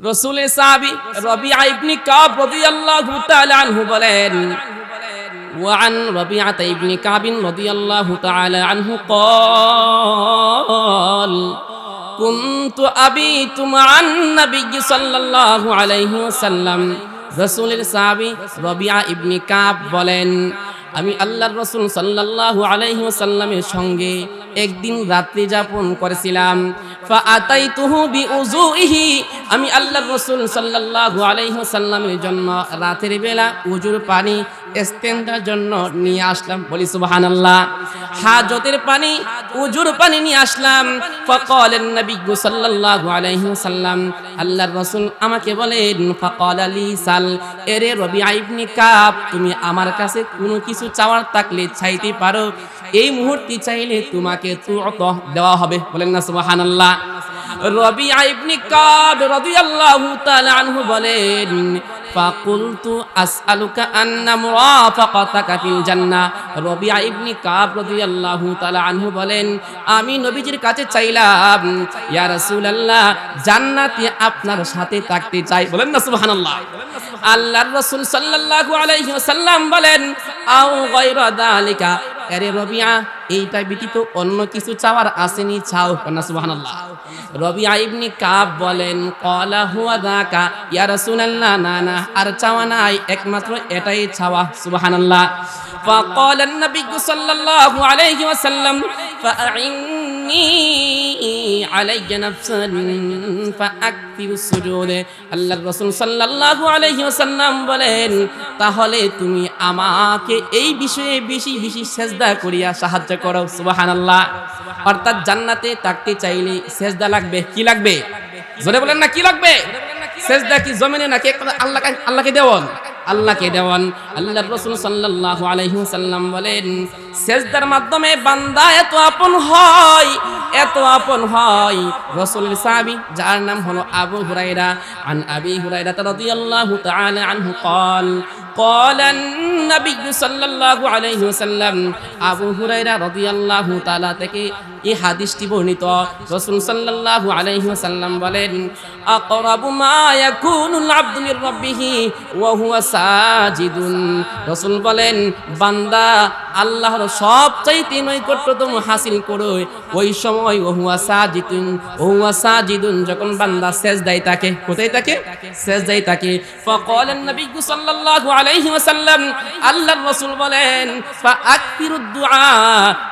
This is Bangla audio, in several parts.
রসুলের সাহাবী রবিআ ইবনে কাব রাদিয়াল্লাহু তাআলা আনহু বলেন وعن ربيعة بن كعب رضي الله تعالى عنه قال كنت أبيت مع النبي صلى الله عليه وسلم রসুলের সাহাবী রবিআ ইবনে কাব বলেন আমি আল্লাহর রসুল সাল্লাল্লাহু আলাইহি ওয়াসাল্লামের সঙ্গে একদিন রাত্রি যাপন করেছিলাম ফাআতাইতুহু বিউযুইহি আমি আল্লাহর রসুল সাল্লাল্লাহু আলাইহি ওয়াসাল্লামের জন্য রাতের বেলা উজুর পানি ইস্তেনজার জন্য নিয়ে আসলাম। বলি সুবহানাল্লাহ। হাজতের পানি, উজুর পানি নিয়ে আসলাম। ফাকাল নবী সাল্লাল্লাহু আলাইহি ওয়াসাল্লাম। আল্লাহর রাসূল আমাকে বলেন, ফাকাল লি সাল। এরে রবিআ ইবনে কাব, তুমি আমার কাছে কোনো কিছু চাওয়ার থাকলে চাইতে পারো? এই মুহূর্তে চাইলে তোমাকে তুত দেওয়া হবে। বলেন না, সুবহানাল্লাহ। রবি ইবনে কাব রাদিয়াল্লাহু তাআলা বলেন ফাকুলতু আসআলুকা আন্না মুরাফাকাতাকা ফিল জান্নাহ। রবিআ ইবনে কাব রাদিয়াল্লাহু তাআলা আনহু বলেন, আমি নবীজির কাছে চাইলাম, ইয়া রাসূলুল্লাহ, জান্নাতে আপনার সাথে থাকতে চাই। বলেন না, সুবহানাল্লাহ। আল্লাহর রাসূল সাল্লাল্লাহু আলাইহি ওয়াসাল্লাম বলেন, আও গায়রা যালিকা আরে রবিআ, এইটা ব্যতীত অন্য কিছু চাওয়ার আসেনি, চাও না, সুবহানাল্লাহ। রবিআ ইবনে কাব বলেন ক্বালা হুয়া যাকা ইয়া রাসূলুল্লাহ, না না আর চাওয়া নাই একমাত্র এটাই চাওয়া সুবহানাল্লাহ فقال النبي صلى الله عليه وسلم فأعني علي نفسا فأكثر السجود আল্লাহর রাসূল সাল্লাল্লাহু আলাইহি ওয়াসাল্লাম বলেন তাহলে তুমি আমাকে এই বিষয়ে বেশি বেশি সেজদা করিয়া সাহায্য করো সুবহানাল্লাহ অর্থাৎ জান্নাতে থাকতে চাইলে সেজদা লাগবে কি লাগবে জোরে বলেন না কি লাগবে সেজদা কি জমিনে নাকি একমাত্র আল্লাহ আল্লাহকে দেওয়ান আল্লাহকে দেওয়ান আল্লাহর রসুল সাল্লাল্লাহু আলাইহি সাল্লাম বলেন সেজদার মাধ্যমে বান্দা এত আপন হয় এত আপন হয় রসুলের সাহাবী যার নাম হলো আবু হুরাইরা আন আবি হুরাইরা রাদিয়াল্লাহু তাআলা আনহু قال قال النبي صلى الله عليه وسلم আবু হুরাইরা রাদিয়াল্লাহু তাআলা থেকে এই হাদিসটি বর্ণিত রাসূল সাল্লাল্লাহু আলাইহি ওয়াসাল্লাম বলেন আকরাবু মা ইয়াকুনুল আবদু মির রাব্বিহি ওয়া হুয়া সাজিদুন রাসূল বলেন বান্দা আল্লাহর সবচাইতে নৈকট্যতম হাসিল করো ওই সময় ও হুয়া সাজিদুন ও হুয়া সাজিদুন যখন বান্দা সেজদায় থাকে কোথায় থাকে সেজদায় থাকে ফাকাল নবী সাল্লাল্লাহু আলাইহি ওয়াসাল্লাম আল্লাহর রাসূল বলেন ফাআকতিরুদ দুআ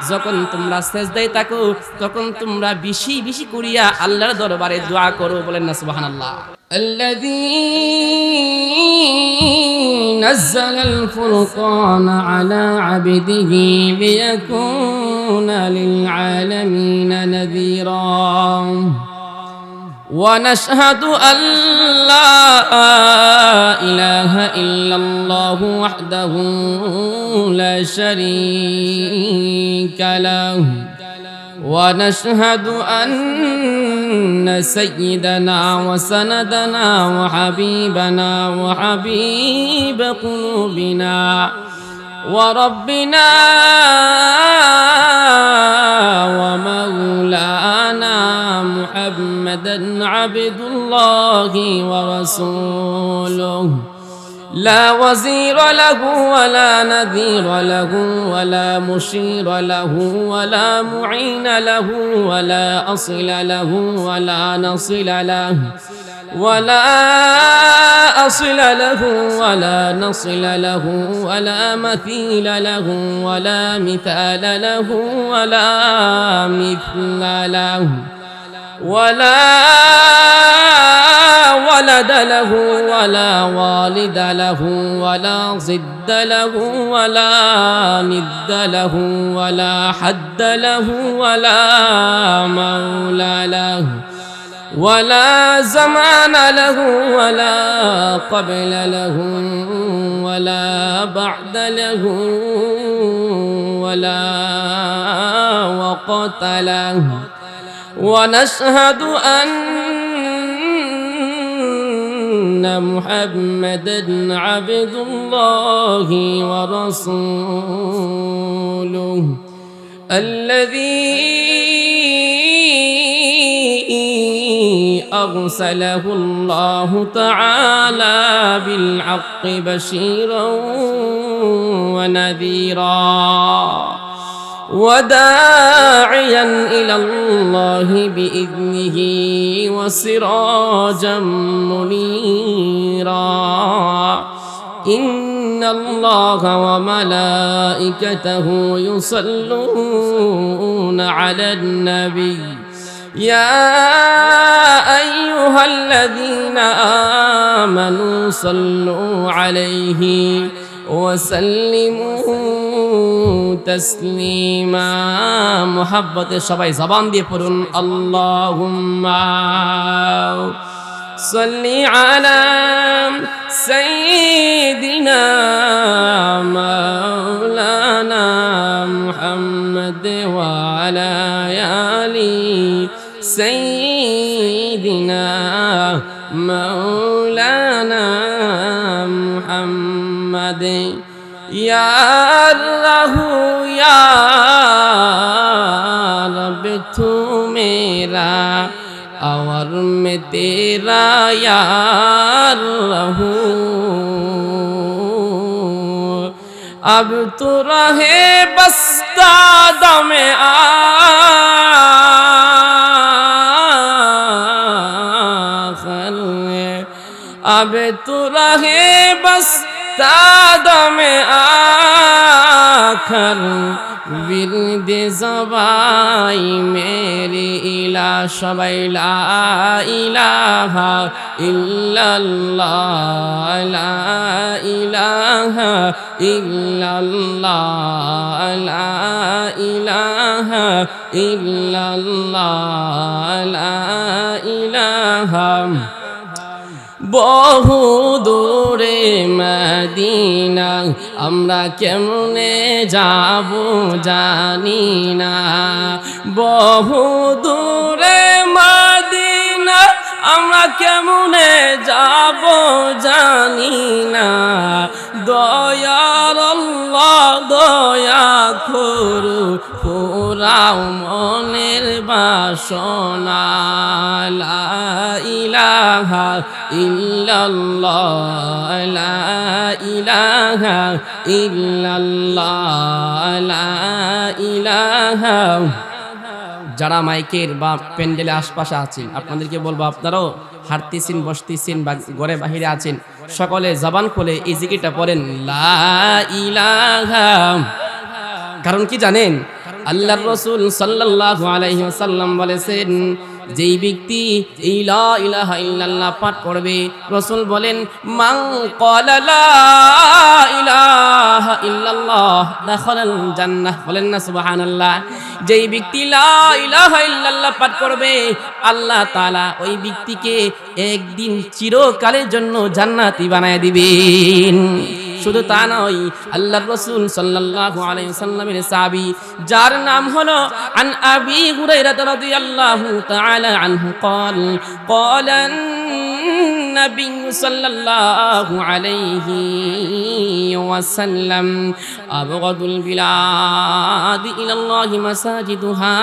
যখন তোমরা সেজদায় থাকো তখন তোমরা বেশি বেশি করিয়া আল্লাহর দরবারে দোয়া করো বলেন না সুবহানাল্লাহ الذي نزل الفرقان على عبده ليكون للعالمين نذيرا ونشهد أن لا إله إلا الله وحده لا شريك له. ونشهد أن سيدنا وسندنا وحبيبنا وحبيب قلوبنا وربنا ومولانا محمدا عبد الله ورسوله. لا وزير له ولا نذير له ولا مشير له ولا معين له ولا أصل له ولا نصل له. ولا أصل له ولا نصل له ولا مثيل له ولا مثال له ولا مثل له ولا ولد له ولا والد له ولا ضد له ولا ند له ولا حد له ولا مولى له ولا زمان له ولا قبل له ولا بعد له ولا وقت له. ونشهد أن محمدا عبد الله ورسوله الذي أرسله الله تعالى بالحق بشيرا ونذيرا وداعيا إلى الله بإذنه وسراجا منيرا. إن الله وملائكته يصلون على النبي. يا أيها الذين آمنوا صلوا عليه وسلموا تسليما محبت সবাই জবান দিয়ে পড়ুন আল্লাহুম্মা صل على سيدنا مولانا محمد وعلى দে ইয়ারহু ইয়ারব তু মেরা اور میں تیرا یار رہوں اب تو رہے بس دادا میں آخر اب تو رہے بس دم آخر ورد زبائی میری الہ شبائی لا الہ الا اللہ لا الہ الا اللہ لا الہ الا اللہ لا الہ বহু দূরে মদিনা আমরা কেমনে যাব জানি না। বহু দূরে আমরা কেমনে যাব জানি না। দয়ার দয়া করু পুরাও মনের বাসনা। ইলাহা ইল্লাল্লাহ, লা ইলাহা ইল্লাল্লাহ, লা ইলাহা যারা মাইকের বা প্যান্ডেলের আশপাশে আছেন, আপনাদেরকে বলব আপনারাও হাঁটতেছেন, বসতেছেন, বা ঘরে বাহিরে আছেন, সকলে জবান খোলে এই জিকিরটা পড়েন কারণ কি জানেন? আল্লাহ রসুল সাল্লাল্লাহু আলাইহি ওয়াসাল্লাম বলেছেন যেই ব্যক্তি এই লা ইলাহা ইল্লাল্লাহ পাঠ করবে, রসুল বলেন, মান ক্বালা লা ইলাহা ইল্লাল্লাহ দাখালাল জান্নাহ। বলেন না, সুবহানাল্লাহ। যেই ব্যক্তি লা ইলাহা ইল্লাল্লাহ পাঠ করবে, আল্লাহ তাআলা ওই ব্যক্তিকে একদিন চিরকালের জন্য জান্নাতি বানায় দিবেন। শুধু তা নয় আল্লাহ রসুল সাল্লাল্লাহু আলাইহি সাল্লামের সাহাবী যার নাম হলো আন আবি হুরায়রা রাদিয়াল্লাহু তাআলা আনহু قال قال النبي صلى الله عليه وسلم أبغض البلاد إلى الله مساجدها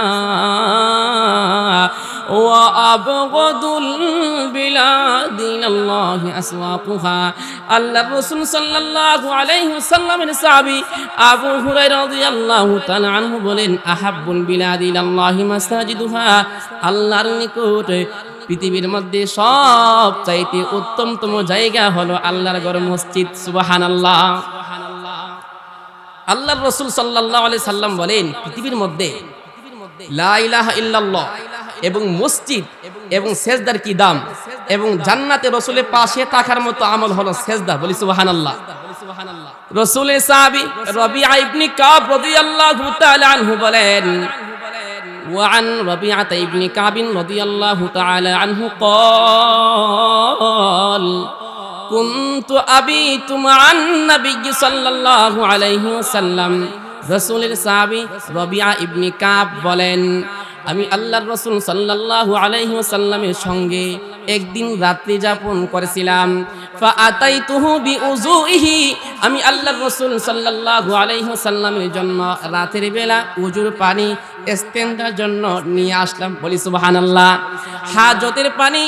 وأبغض البلاد إلى الله أسواقها আল্লাহ রসুল সাল্লাল্লাহু আলাইহি ওয়াসাল্লামের সাহাবী আবু হুরায়রা রাদিয়াল্লাহু তাআলা আনহু বলেন আহাব্বুল বিলাদি ইলাল্লাহি মাসাজিদুহা আল্লাহর নিকট পৃথিবীর মধ্যে সব চাইতে উত্তমতম জায়গা হলো আল্লাহর ঘর মসজিদ সুবাহান আল্লাহ আল্লাহর রসুল আলাইহি সাল্লাম বলেন, পৃথিবীর মধ্যে এবং মসজিদ এবং সেজদার কি দাম? এবং জান্নাতে রসুলের পাশে থাকার মতো আমল হলো সেজদা। বলি সুবহানাল্লাহ। রসুলের সাহাবী রবিআ ইবনে কাব তাআলা আনহু বলেন وعن ربيعة ابن كعب رضي الله تعالى عنه قال كنت أبيت مع النبي صلى الله عليه وسلم রসুলের সাহাবি রবিয়া ইবনি কাব বলেন আমি আল্লাহর রসুল সাল্লাহ আলাইহি সাল্লামের সঙ্গে একদিন রাত্রি যাপন করেছিলাম। আমি আল্লাহর রসুল সাল্লাহ আলাইসাল্লামের জন্য রাতের বেলা উজুর পানি স্তেন্দার জন্য নিয়ে আসলাম বলি সুবাহান আল্লাহ হাজতের পানি,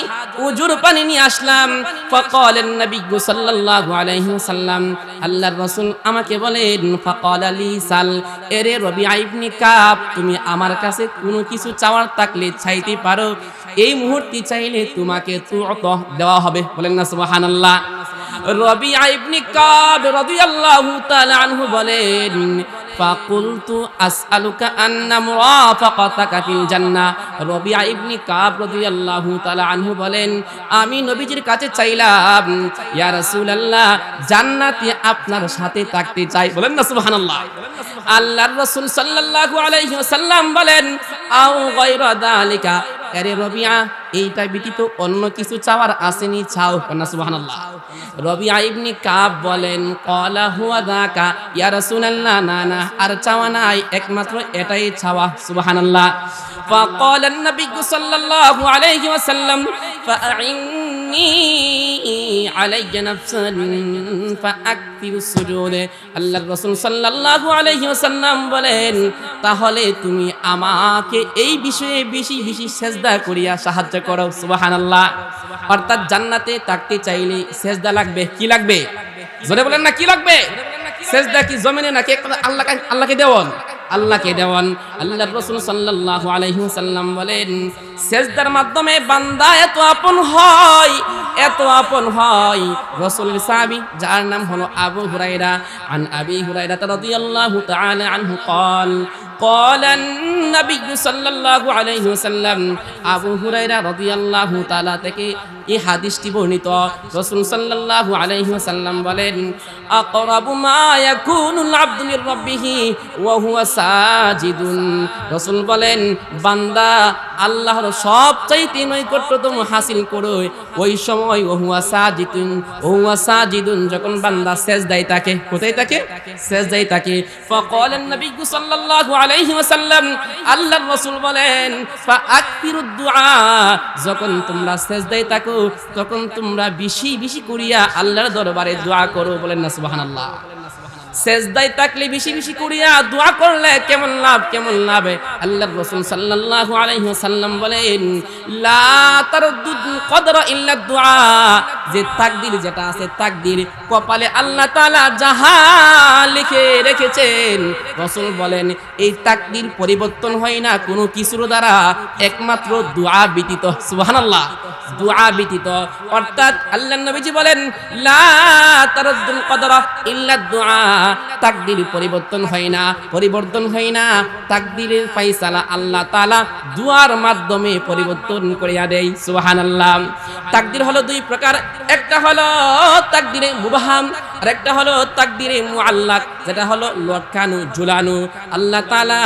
উজুর পানি নিয়ে আসলাম। ফকলেন নবী সাল্লাহ আলাইসাল্লাম আল্লাহর রসুল আমাকে বলেন, ফকল আলী সাল এরে রবি আইবনি কাপ তুমি আমার কাছে কোনো কিছু চাওয়ার থাকলে চাইতে পারো। এই মুহূর্তে চাইলে তোমাকে দেওয়া হবে। বলেন না, সুবহানাল্লাহ। রবিআ ইবনে কাব রাদিয়াল্লাহু তাআলা আনহু বলেন ফাকুলতু আসআলুকা আন্না মুরাফাকাতাকা ফিল জান্নাহ। ইবনে কাব রাদিয়াল্লাহু তাআলা আনহু বলেন, আমি নবীজির কাছে চাইলাম, ইয়া রাসূলুল্লাহ, জান্নাতে আপনার সাথে থাকতে চাই। বলেন না, সুবহানাল্লাহ। আল্লাহর রাসূল সাল্লাল্লাহু আলাইহি ওয়াসাল্লাম বলেন, আও গায়রা যালিকা আরে রবিয়া, এইটা ব্যতীত অন্য কিছু চাওয়ার আসেনি, চাও না, সুবহানাল্লাহ। রবিয়া ইবনি কাব বলেন, কলা হুয়া দাকা ইয়ার রাসূলুল্লাহ, না না, আর চাওয়া নাই, একমাত্র এটাই চাওয়া, সুবহানাল্লাহ। ফাকালান নবী সাল্লাল্লাহু আলাইহি ওয়াসাল্লাম ফাআইন বলেন, তাহলে তুমি আমাকে এই বিষয়ে বেশি বেশি সেজদা করিয়া সাহায্য করো, সুবহানাল্লাহ। অর্থাৎ জান্নাতে থাকতে চাইলে সেজদা লাগবে, কি লাগবে? জোরে বলেন না, কি লাগবে? সেজদা কি জমিনে নাকি আল্লাহ আল্লাহকে দেওয়ান আল্লাহকে দেওয়ান আল্লাহ রসুল সাল্লাল্লাহু আলাইহি সাল্লাম বলেন সেজদার মাধ্যমে বান্দা এত আপন হয় এত আপন হয় রসুলের সাহাবী যার নাম হলো আবু হুরাইরা আন আবি হুরাইরা রাদিয়াল্লাহু তাআলা আনহু قال قال النبي صلى الله عليه وسلم আবু হুরাইরা রাদিয়াল্লাহু তাআলা থেকে এই হাদিসটি বর্ণিত রাসূল সাল্লাল্লাহু আলাইহি ওয়াসাল্লাম বলেন আকরাবু মা ইয়াকুনুল আবদু মির রাব্বিহি ওয়া হুয়া সাজিদুন রাসূল বলেন বান্দা আল্লাহর সবচাইতে নৈকট্যতম হাসিল করো। ওই সময় ওহুয়া সাজিদুন ওহুয়া সাজিদুন যখন বান্দা সেজদায় তাকে কোথায় তাকে সেজদায় তাকে ফকল নবী সাল্লাল্লাহু আলাইহি ওয়াসাল্লাম, আল্লাহর রাসূল বলেন ফাআকতিরুদ দুআ যখন তোমরা সেজদায় থাকো, তখন তোমরা বেশি বেশি করিয়া আল্লাহর দরবারে দোয়া করো বলেন না, সুবহানাল্লাহ। সেজদায় থাকলে বেশি বেশি করিয়া দোয়া করলে কেমন লাভ কেমন লাভ? আল্লাহর রাসূল সাল্লাল্লাহু আলাইহি ওয়াসাল্লাম বলেন, লা তারদ্দুদ কদরা ইল্লা দুআ যে তাকদীর যেটা আছে তাকদীর, কপালে আল্লাহ তাআলা যাহা লিখে রেখেছেন, রাসূল বলেন, এই তাকদীর পরিবর্তন হয় না কোনো কিছুর দ্বারা, একমাত্র দোয়া ব্যতীত, সুবহানাল্লাহ, দোয়া ব্যতীত। অর্থাৎ আল্লাহ নবীজি বলেন, লা তারদ্দুল কদরা ইল্লা দুআ তাকদীর পরিবর্তন হয় না, পরিবর্তন হয় না। তাকদীরের ফাইসালা আল্লাহ তাআলা দুআর মাধ্যমে পরিবর্তন করিয়া দেয়, সুবহানাল্লাহ। তাকদীর হলো দুই প্রকার, একটা হলো তাকদীরে মুবাহাম, আর একটা হলো তাকদীরে মুআল্লাক, যেটা হলো লটকানো ঝুলানো। আল্লাহ তাআলা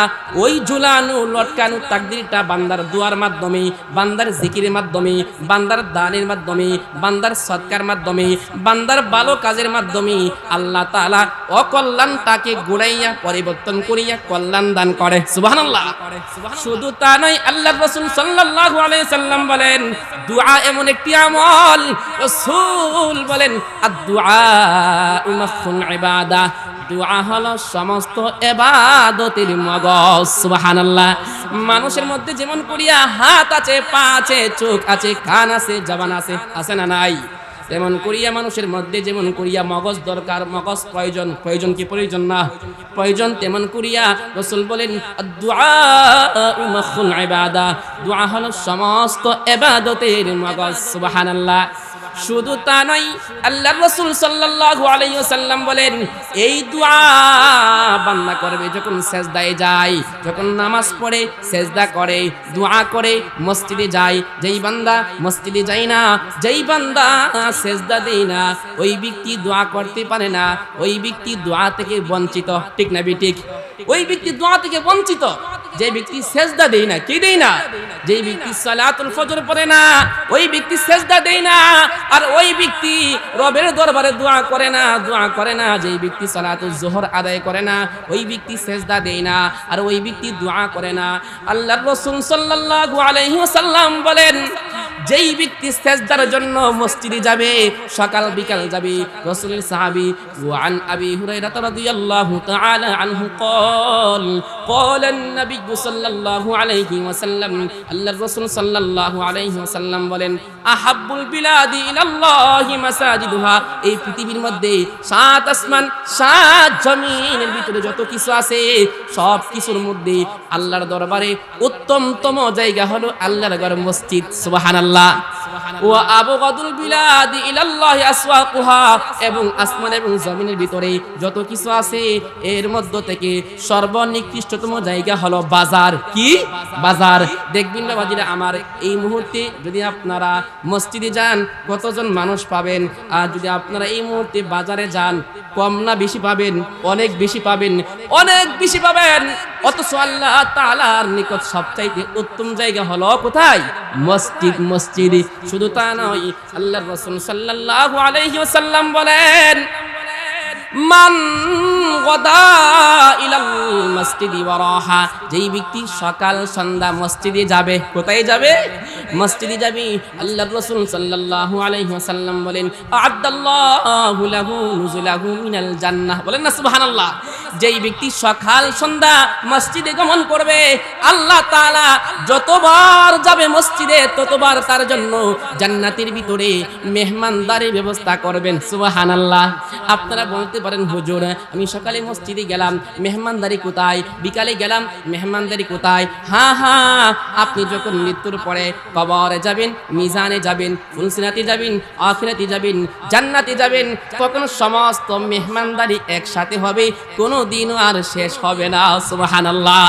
ওই ঝুলানো, লটকানো তাকদীরটা বান্দার দুয়ার মাধ্যমে, বান্দার জিকিরের মাধ্যমে, বান্দার দানের মাধ্যমে, বান্দার সৎকার মাধ্যমে, বান্দার ভালো কাজের মাধ্যমে আল্লাহ তাআলা অকল্যাণ তাকে গুড়াইয়া, পরিবর্তন করিয়া কল্যাণ দান করে। সুবহানাল্লাহ। শুধু তা নয় আল্লাহ রাসূল সাল্লাল্লাহু আলাইহি সাল্লাম বলেন, দুআ এমন একটি আমল। রাসূল বলেন, আদ-দুআ মাখুন ইবাদা। দোয়া হলো সমস্ত এবাদতের মগজ। সুবহানাল্লাহ। মানুষের মধ্যে যেমন করিয়া হাত আছে, পা আছে, চোখ আছে, কান আছে, জবান আছে আছে না নাই? তেমন করিয়া মানুষের মধ্যে যেমন করিয়া মগজ দরকার, মগজ প্রয়োজন প্রয়োজন কি প্রয়োজন না? প্রয়োজন তেমন করিয়া রসুল বলেন দোয়া হল সমস্ত এবাদতের মগজ, সুবহানাল্লাহ। শুধু তা নয় আল্লাহ রসুল সাল্লাল্লাহু আলাইহি ওয়াসাল্লাম বলেন, এই দোয়া বান্দা করবে যখন সেজদায় যায়, যখন নামাজ পড়ে, সেজদা করে, দোয়া করে, মসজিদে যায়। যেই বান্দা মসজিদে যায় না, যেই বান্দা সেজদা দেয় না, ওই ব্যক্তি দোয়া করতে পারে না, ওই ব্যক্তি দোয়া থেকে বঞ্চিত। ঠিক না ঠিক? ওই ব্যক্তি দোয়া থেকে বঞ্চিত। যে ব্যক্তি সেজদা দেই না কি দেই না যে ব্যক্তি সালাতুল ফজর পড়ে না ওই ব্যক্তি সেজদা দেই না আর ওই ব্যক্তি রবের দরবারে দোয়া করে না দোয়া করে না যেই ব্যক্তি সালাতুল জোহর আদায় করে না ওই ব্যক্তি সেজদা দেই না আর ওই ব্যক্তি দোয়া করে না আল্লাহর রাসূল সাল্লাল্লাহু আলাইহি ওয়াসাল্লাম বলেন যেই ব্যক্তি সেজদার জন্য মসজিদে যাবে সকাল বিকাল যাবে রাসূলের সাহাবী ওয়ান আবি হুরায়রা রাদিয়াল্লাহু তাআলা আনহু قال قال النبي আলাইহি ওয়াসাল্লাম, আল্লাহর রাসূল সাল্লাল্লাহু আলাইহি ওয়াসাল্লাম বলেন, আহাব্বুল বিলাদি ইলাল্লাহি মাসাজিদুহা এই পৃথিবীর মধ্যে সাত আসমান, সাত জমিনের ভিতরে যত কিছু আছে, সব কিছুর মধ্যে আল্লাহর দরবারে উত্তমতম জায়গা হলো আল্লাহর ঘর মসজিদ, সুবহানাল্লাহ। ও আবগাদুল বিলাদি ইলাল্লাহি আসওয়াকুহা। এবং আসমান এবং জমিনের ভিতরে যত কিছু আছে, এর মধ্য থেকে সর্বনিকৃষ্টতম জায়গা হলো বাজার। কি? বাজার। দেখবেন না বাজিরা, আমার এই মুহূর্তে যদি আপনারা মসজিদে যান, কতজন মানুষ পাবেন? আর যদি আপনারা এই মুহূর্তে বাজারে যান, কম না বেশি পাবেন? অনেক বেশি পাবেন? অনেক বেশি পাবেন। অথচ আল্লাহ তাআলার নিকট সবচাইতে উত্তম জায়গা হলো কোথায়? মসজিদ মসজিদ। শুধু তা নয় আল্লাহ রসুল সাল্লাহ আলহি সাল্লাম বলেন মান গদা ইলাল মসজিদি ওয়ারাহা। যেই ব্যক্তি সকাল, সন্ধ্যা মসজিদে যাবে, কোথায় যাবে? মসজিদে যাবে। আল্লাহর রাসূল সাল্লাল্লাহু আলাইহি ওয়াসাল্লাম বলেন, আ'আদাল্লাহু লাহু নুজুলাহু মিনাল জান্নাহ। বলেন না, সুবহানাল্লাহ। যেই ব্যক্তি সকাল, সন্ধ্যা মসজিদে গমন করবে, আল্লাহ তাআলা যতবার যাবে মসজিদে, ততবার তার জন্য জান্নাতের ভিতরে মেহমানদারির ব্যবস্থা করবেন, সুবহানাল্লাহ। আপনারা বলতে পারেন, হুজুর, আমি সকালে মসজিদে গেলাম, মেহমানদারি কোথায়? বিকালে গেলাম মেহমানদারি কোথায়? হ্যাঁ হ্যাঁ আপনি যখন মৃত্যুর পরে কবরে যাবেন, মিজানে যাবেন, ফুলসিনাতে যাবেন, আখিরাতে যাবেন, জান্নাতে যাবেন, তখন সমস্ত মেহমানদারি একসাথে হবে কোনো দিনও আর শেষ হবে না, সুবহানাল্লাহ।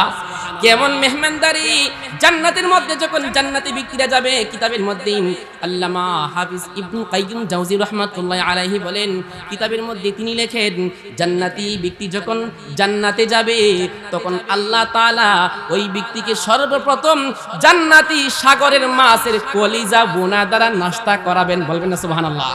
কেমন মেহমানদারি? জান্নাতের মধ্যে যখন জান্নাতি ব্যক্তিরা যাবে, কিতাবের মধ্যে আল্লামা হাফিজ ইবনু কাইয়ুম জাওজি রাহমাতুল্লাহ আলাইহি বলেন, কিতাবের মধ্যে তিনি লেখেন, জান্নাতি ব্যক্তি যখন জান্নাতে যাবে তখন আল্লাহ তাআলা ওই ব্যক্তিকে সর্বপ্রথম জান্নাতি সাগরের মাছের কলিজা বোনা দ্বারা নাস্তা করাবেন। বলবেন না, সুবহানাল্লাহ।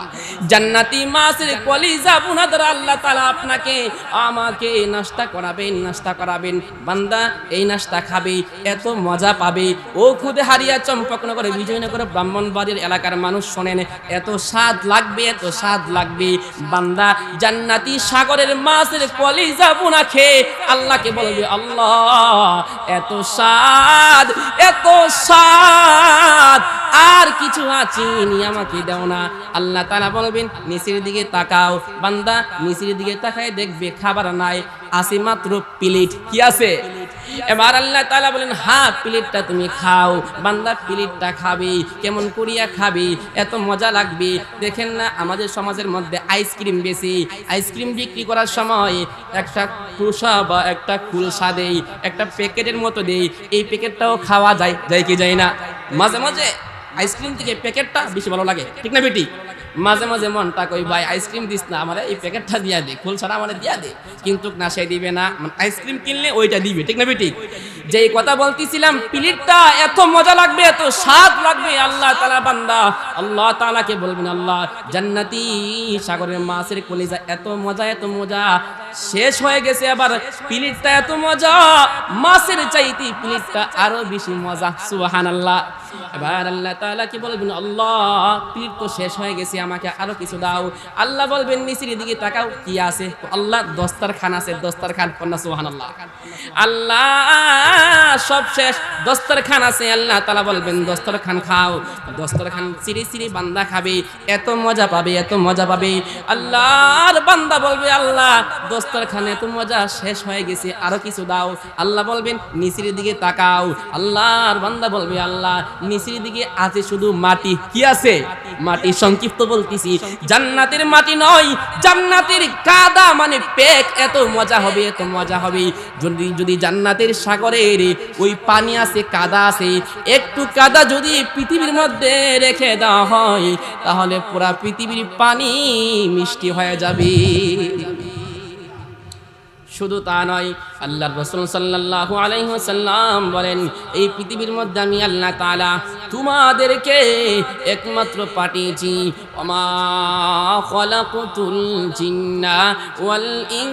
জান্নাতি মাছের কলিজা বোনা দ্বারা আল্লাহ তাআলা আপনাকে, আমাকে নাস্তা করাবেন নাস্তা করাবেন। বান্দা এই নাস্তা খাবে, এত মজা পাবে। ও খুদে হারিয়া চম্পকনগরে বিজয়নগর ব্রাহ্মণবাড়ির এলাকার মানুষ শোনেন, এত স্বাদ লাগবে, এত স্বাদ লাগবে। বান্দা জান্নাতি সাগরের মাছের কলিজা বোনা খেয়ে আল্লাহকে বলবে আল্লাহ, এত স্বাদ এত স্বাদ, আর কিছু আছিনি আমাকে দাও না। আল্লাহ তালা বলবেন, নিচের দিকে তাকাও। বান্দা, নিচের দিকে তাকায় দেখবে খাবার নাই। আছে মাত্র প্লেট। কি আছে? এবার আল্লাহ তাআলা বলেন হ্যাঁ প্লেটটা তুমি খাও, বান্দা প্লেটটা খাবে, কেমন করিয়া খাবে, এত মজা লাগবে। দেখেন না, আমাদের সমাজের মধ্যে আইসক্রিম বেশি। আইসক্রিম বিক্রি করার সময় একটা কুসা বা একটা কুলসা দেই, একটা প্যাকেটের মতো দেই, এই প্যাকেটটাও খাওয়া যায় যায় কি যায় না? মাঝে মাঝে আইসক্রিম থেকে প্যাকেটটা বেশি ভালো লাগে। ঠিক না, বেটি? মাঝে মাঝে মনটা কই, ভাই আইসক্রিম দিস না, আমার এই প্যাকেটটা দিয়া দে খুলছাটা আমার দিয়া দে। কিন্তু না, সে দিবে না। আইসক্রিম কিনলে ওইটা দিবে, ঠিক না বেটি? যেই কথা বলতেছিলাম, প্লেটটা এত মজা লাগবে, এত স্বাদ লাগবে, আল্লাহ তাআলা বান্দা, আল্লাহ তাআলাকে বলবেন, আল্লাহ, জান্নাতি সাগরের মাছের কলিজা এত মজা এত মজা, শেষ হয়ে গেছে আবার প্লেটটা এত মজা, মাছের চাইতে প্লেটটা আরও বেশি মজা। সুবহানাল্লাহ। এবার আল্লাহ তাআলা কি বলবেন, আল্লাহ, প্লেট তো শেষ হয়ে গেছে আমাকে আরও কিছু দাও। আল্লাহ বলবেন, নিচের দিকে তাকাও, কি আছে? আল্লাহ দস্তারখান আছে, দস্তারখান কন্যা সুবহানাল্লাহ। আল্লাহ আল্লাহ সব শেষ, দস্তরখান আছে, আল্লাহ তালা বলবেন, দস্তরখান খাও। দস্তরখান সিঁড়ি সিঁড়ি বান্দা খাবে, এত মজা পাবে, এত মজা পাবে। আল্লাহর বান্দা বলবে, আল্লাহ, দস্তরখান এত মজা শেষ হয়ে গেছে, আরও কিছু দাও। আল্লাহ বলবেন, নিচের দিকে তাকাও। আল্লাহর বান্দা বলবে, আল্লাহ, নিচের দিকে আছে শুধু মাটি। কি আছে? মাটি, সংক্ষিপ্ত বলতেছি, জান্নাতের মাটি নয়, জান্নাতের কাদা মানে পেক এত মজা হবে, এত মজা হবে। যদি যদি জান্নাতের সাগরের ওই পানি আছে, কাদা আছে, একটু কাদা যদি পৃথিবীর মধ্যে রেখে দেওয়া হয়, তাহলে পুরা পৃথিবীর পানি মিষ্টি হয়ে যাবে। শুধু তা নয় আল্লাহ রসুল সাল্লাহ আলাইসাল্লাম বলেন, এই পৃথিবীর মধ্যে আমি আল্লাহ তালা তোমাদেরকে একমাত্র পাঠিয়েছি। অমা খলাকুতুল জিন্না ওয়াল ইং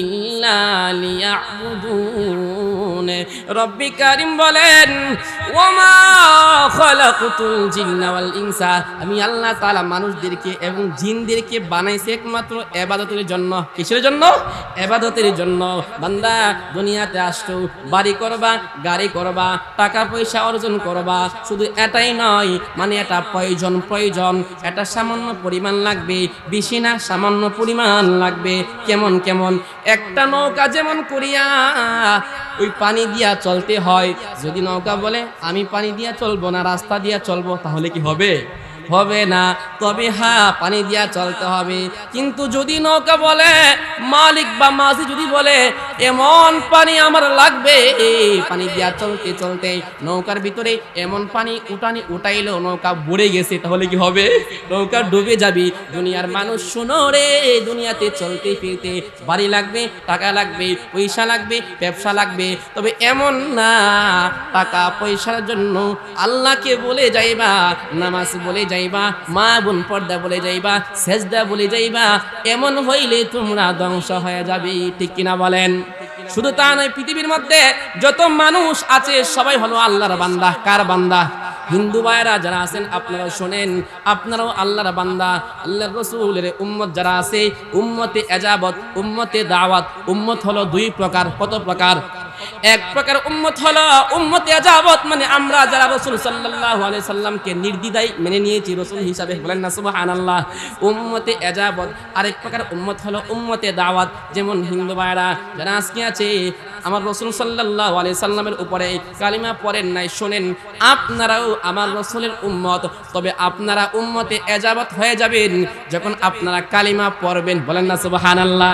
ইল্লা লিয়াবুদুন। রব্বি কারিম বলেন আমি আল্লাহ তাআলা মানুষদেরকে এবং জিনদেরকে বানাইছে একমাত্র এবাদতের জন্য। কিসের জন্য? এবাদতের জন্য। বান্দা, দুনিয়াতে আসছো, বাড়ি করবা, গাড়ি করবা, টাকা পয়সা অর্জন করবা। শুধু এটাই নয় মানে এটা প্রয়োজন প্রয়োজন। এটা সামান্য পরিমাণ লাগবে, বেশি না, সামান্য পরিমাণ লাগবে। কেমন কেমন? একটা নৌকা যেমন করিয়া ওই পানি দিয়া চলতে হয়। যদি নৌকা বলে, আমি পানি দিয়া চলবো না, রাস্তা দিয়া চলবো, তাহলে কি হবে? হবে না। তবে হ্যাঁ পানি দিয়া চলতে হবে। কিন্তু যদি নৌকা বলে, মালিক বা মাঝি যদি বলে, এমন পানি আমার লাগবে। এই পানি দিয়া চলতে চলতে নৌকার ভিতরে এমন পানি উঠানি উঠাইলো, নৌকা বুড়ে গেছে। তাহলে কি হবে? নৌকা ডুবে যাবে। দুনিয়ার মানুষ শুনো রে, দুনিয়াতে চলতে ফিরতে বাড়ি লাগবে, টাকা লাগবে, পয়সা লাগবে, ব্যবসা লাগবে। তবে এমন না, টাকা পয়সার জন্য আল্লাহকে বলে যাইবা, নামাজ বলে যাইবা, মা বোন পর্দা বলে যাইবা, সেজদা বলে যাইবা, এমন হইলে তোমরা ধ্বংস হয়ে যাবে, ঠিক কিনা বলেন? শুধু তা নয়, পৃথিবীর মধ্যে যত মানুষ আছে, সবাই হলো আল্লাহর বান্দা। কার বান্দা? হিন্দু ভাইরা যারা আছেন, আপনারা শোনেন, আপনারাও আল্লাহর বান্দা, আল্লাহর রসুলের উম্মত যারা আছে, উম্মতে এজাবত, উম্মতে দাওয়াত, উম্মত হলো দুই প্রকার, কত প্রকার? এক প্রকার উম্মত হলো, উম্মতে এজাবত মানে আমরা যারা রসুল সাল্লাল্লাহু আলাইহি সাল্লামকে নির্দ্বিধায় মেনে নিয়েছি রসুল হিসাবে। বলেন না, সুবহানাল্লাহ। উম্মতে এজাবত আরেক প্রকার উম্মত হলো উম্মতে দাওয়াত। যেমন হিন্দু ভাইরা যারা আজকে আছে, আমার রসুল সাল্লাহ আলি সাল্লামের উপরে কালিমা পড়েন নাই, শোনেন, আপনারাও আমার রসুলের উম্মত। তবে আপনারা উম্মতে এজাবত হয়ে যাবেন যখন আপনারা কালিমা পড়বেন। বলেন না সুবাহান আল্লাহ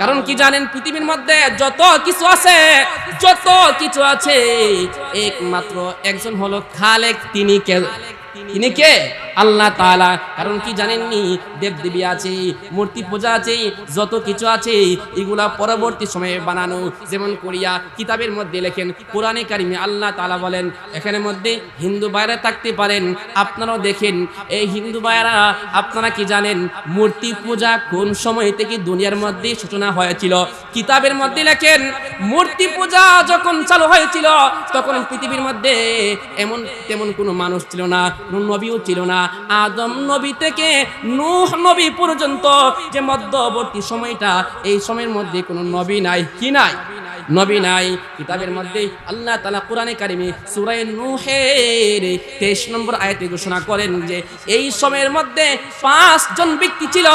কারণ কি জানেন, পৃথিবীর মধ্যে যত কিছু আছে যত কিছু আছে একমাত্র একজন হলো খালেক তিনি কে? তিনি কে? আল্লাহ তালা কারণ কি জানেননি? দেব দেবী আছে, মূর্তি পূজা আছে, যত কিছু আছে, এগুলা পরবর্তী সময়ে বানানো। যেমন কোরিয়া, কিতাবের মধ্যে লেখেন, কোরআনে কারিমে আল্লাহ তালা বলেন, এখানে মধ্যে হিন্দু বাইরে থাকতে পারেন, আপনারাও দেখেন। এই হিন্দু ভাইয়েরা, আপনারা কি জানেন, মূর্তি পূজা কোন সময় থেকে দুনিয়ার মধ্যে সূচনা হয়েছিল? কিতাবের মধ্যে লেখেন, মূর্তি পূজা যখন চালু হয়েছিল, তখন পৃথিবীর মধ্যে এমন, তেমন কোনো মানুষ ছিল না, কোনো নবীও ছিল না। আদম নবী থেকে নূহ নবী পর্যন্ত যে মধ্যবর্তী সময়টা, এই সময়ের মধ্যে কোনো নবী নাই। কি নাই? নবী নাই। কিতাবের মধ্যে আল্লাহ তালা কোরআনে কারিমে সুরাই নুহের তেইশ নম্বর আয়াতে ঘোষণা করেন যে, এই সময়ের মধ্যে পাঁচজন ব্যক্তি ছিল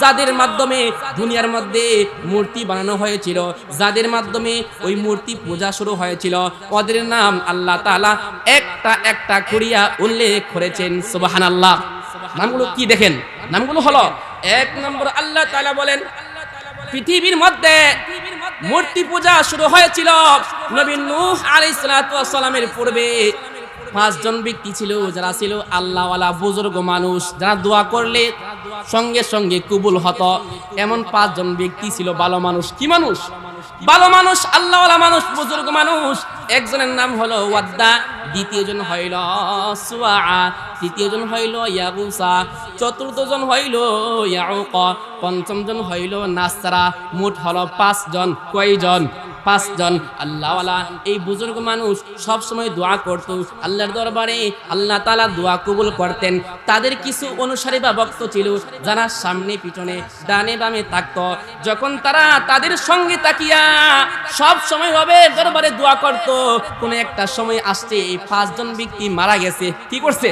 যাদের মাধ্যমে দুনিয়ার মধ্যে মূর্তি বানানো হয়েছিল, যাদের মাধ্যমে ওই মূর্তি পূজা শুরু হয়েছিল। ওদের নাম আল্লাহ তালা একটা একটা করিয়া উল্লেখ করেছেন। সুবাহান আল্লাহ নামগুলো কি দেখেন? নামগুলো হলো, এক নম্বর আল্লাহ তালা বলেন, পৃথিবীর মধ্যে মূর্তি পূজা শুরু হয়েছিল নবীন নূহ আলাইহিস সালামের পূর্বে। পাঁচজন ব্যক্তি ছিল, যারা ছিল আল্লাহওয়ালা বুজুর্গ মানুষ, যারা দোয়া করলে সঙ্গে সঙ্গে কবুল হতো। এমন পাঁচজন ব্যক্তি ছিল ভালো মানুষ। কি মানুষ? ভালো মানুষ, আল্লাহওয়ালা মানুষ, বুজুর্গ মানুষ। একজনের নাম হলো ওয়াদ্দা, দ্বিতীয়জন হইল সুয়া, তৃতীয়জন হইল ইয়াগুসা চতুর্থজন হইল ইয়াউক, পঞ্চমজন হইল নাসরা, মোট হলো পাঁচজন। কয়জন? পাঁচজন। আল্লাহওয়ালা, এই বুজুর্গ মানুষ সব সময় দোয়া করত। আল্লাহর দরবারে আল্লাহ তালা দোয়া কবুল করতেন। তাদের কিছু অনুসারী বা ভক্ত ছিল যারা সামনে পিছনে, ডানে বামে থাকত। যখন তারা তাদের সঙ্গে তাকিয়া সব সময় হবে দরবারে দোয়া করত, কোন একটা সময় আসছে এই পাঁচজন ব্যক্তি মারা গেছে। কি করছে?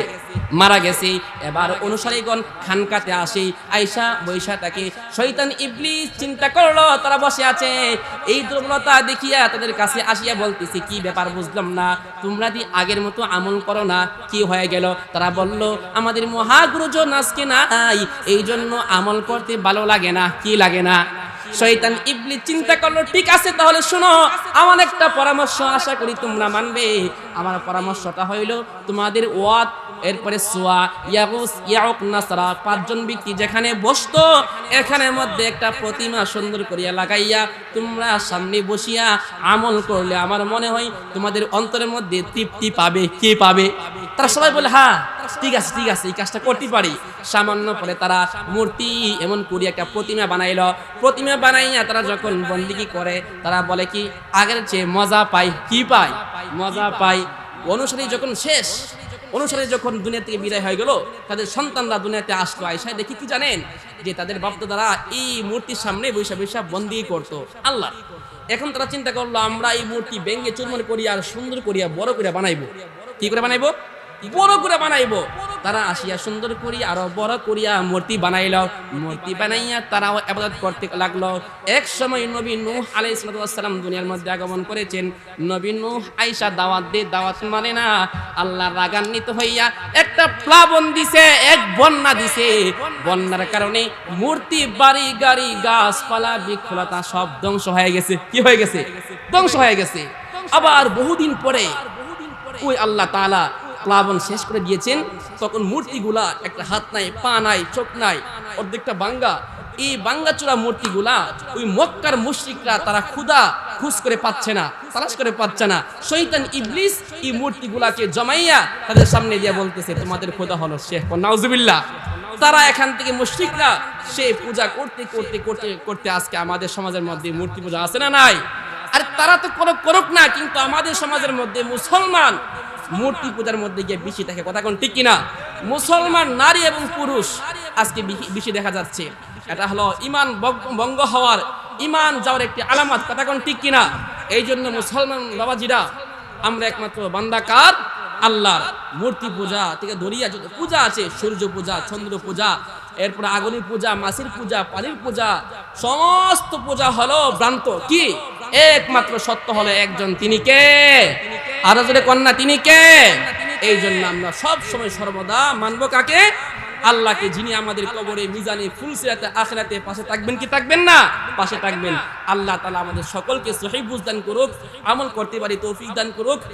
মারা গেছে। এবার অনুসারীগণ খানকাতে আসে আয়সা বৈশা তাকে শৈতান ইবলিস চিন্তা করল, তারা বসে আছে। এই দুর্বলতা দেখিয়া তাদের কাছে আসিয়া বলতেছে, কি ব্যাপার বুঝলাম না? তোমরা দি আগের মতো আমল করো না। কি হয়ে গেল? তারা বলল, আমাদের মহাগুরুজন আজকে নাই। এই জন্য আমল করতে ভালো লাগে না। কি লাগে না? শয়তান ইবলি চিন্তা করল, ঠিক আছে, তাহলে শোনো, আমার একটা পরামর্শ আশা করি তোমরা মানবে। আমার পরামর্শটা হইল, তোমাদের ওয়াত এরপরে সোয়া ইয়াগুস ইয়াউক নাসরা পাঁচজন ব্যক্তি যেখানে বসতো, এখানের মধ্যে একটা প্রতিমা সুন্দর করিয়া লাগাইয়া তোমরা সামনে বসিয়া আমল করলে আমার মনে হয় তোমাদের অন্তরের মধ্যে তৃপ্তি পাবে। কে পাবে? তারা সবাই বলে হ্যাঁ ঠিক আছে ঠিক আছে, এই কাজটা করতে পারি। সামান্য পরে তারা মূর্তি এমন করি একটা প্রতিমা বানাইল। প্রতিমা বানাইয়া তারা যখন বন্দিগি করে, তারা বলে কি, আগের চেয়ে মজা পাই। কি পায় মজা পাই। অনুসারী যখন শেষ অনুসারী যখন দুনিয়া থেকে বিদায় হয়ে গেল, তাদের সন্তানরা দুনিয়াতে আসলো। আয়সায় দেখি কি জানেন? যে তাদের বাপদাদারা এই মূর্তির সামনে বৈশা বৈশা বন্দি করতো। আল্লাহ, এখন তারা চিন্তা করল, আমরা এই মূর্তি ভেঙে চুরমন করিয়া সুন্দর করিয়া বড় করিয়া বানাইবো। কি করে বানাইবো? বড় করে বানাইবো। তারা আসিয়া সুন্দর করিয়া আরও বড় করিয়া মূর্তি বানাইল। মূর্তি বানাইয়া তারাও আবাদত করতে লাগল। এক সময় নবী নূহ আলাইহিস সালাম দুনিয়ার মধ্যে আগমন করেছেন। নবী নূহ আয়েশা দাওয়াত দে, দাওয়াত মানে না, আল্লাহ রাগান্বিত হইয়া একটা প্লাবন দিছে, এক বন্যা দিছে। বন্যার কারণে মূর্তি, বাড়ি, গাড়ি, গাছপালা, বৃক্ষলতা সব ধ্বংস হয়ে গেছে। কি হয়ে গেছে? ধ্বংস হয়ে গেছে। আবার বহুদিন পরে ওই আল্লাহ তাআলা প্লাবন শেষ করে দিয়েছেন, তখন মূর্তিগুলা একটা হাত নাই, পা নাই, চোখ নাই, অর্ধেকটা বাঙ্গা। এই বাঙ্গাচোরা মূর্তিগুলা ওই মক্কার মুশরিকরা, তারা ক্ষুদা খুশ করে পাচ্ছে না, তালাশ করে পাচ্ছে না। শৈতান ইবলিস এই মূর্তিগুলাকে জমাইয়া তাদের সামনে দিয়ে বলতেছে, তোমাদের খোদা হলো শেখ নাউজুবিল্লাহ। তারা এখান থেকে মুশরিকরা সে পূজা করতে করতে করতে করতে আজকে আমাদের সমাজের মধ্যে মূর্তি পূজা আছে না নাই? আর তারা তো করুক করুক না, কিন্তু আমাদের সমাজের মধ্যে মুসলমান মূর্তি পূজার মধ্যে গিয়ে বেশি দেখে। কথা কোন ঠিক কিনা? মুসলমান নারী এবং পুরুষ আজকে বেশি- দেখা যাচ্ছে। এটা হলো ইমান ভঙ্গ হওয়ার ইমান যাওয়ার একটি আলামত। কথা কোন ঠিক কিনা? এই জন্য মুসলমান বাবাজিরা, আমরা একমাত্র বান্দাকার আল্লাহর। মূর্তি পূজা থেকে ধরিয়া যত পূজা আছে, সূর্য পূজা, চন্দ্র পূজা, এরপর আগুনের পূজা, মাসির পূজা, পানির পূজা, সমস্ত পূজা হলো ভ্রান্ত। কি? একমাত্র সত্য হলো একজন তিনি কে? আর জোরে কন্যা, তিনি কে? এই জন্য আমরা সব সময় সর্বদা মানব কাকে? আল্লাহকে, যিনি আমাদের কবরে, মিজানে ফুলসিরাতে আখরাতে পাশে থাকবেন কি থাকবেন না? পাশে থাকবেন। আল্লাহ তাআলা আমাদের সকলকে সহিহ বুঝদান করুক, আমল করতে পারি তৌফিক দান করুক।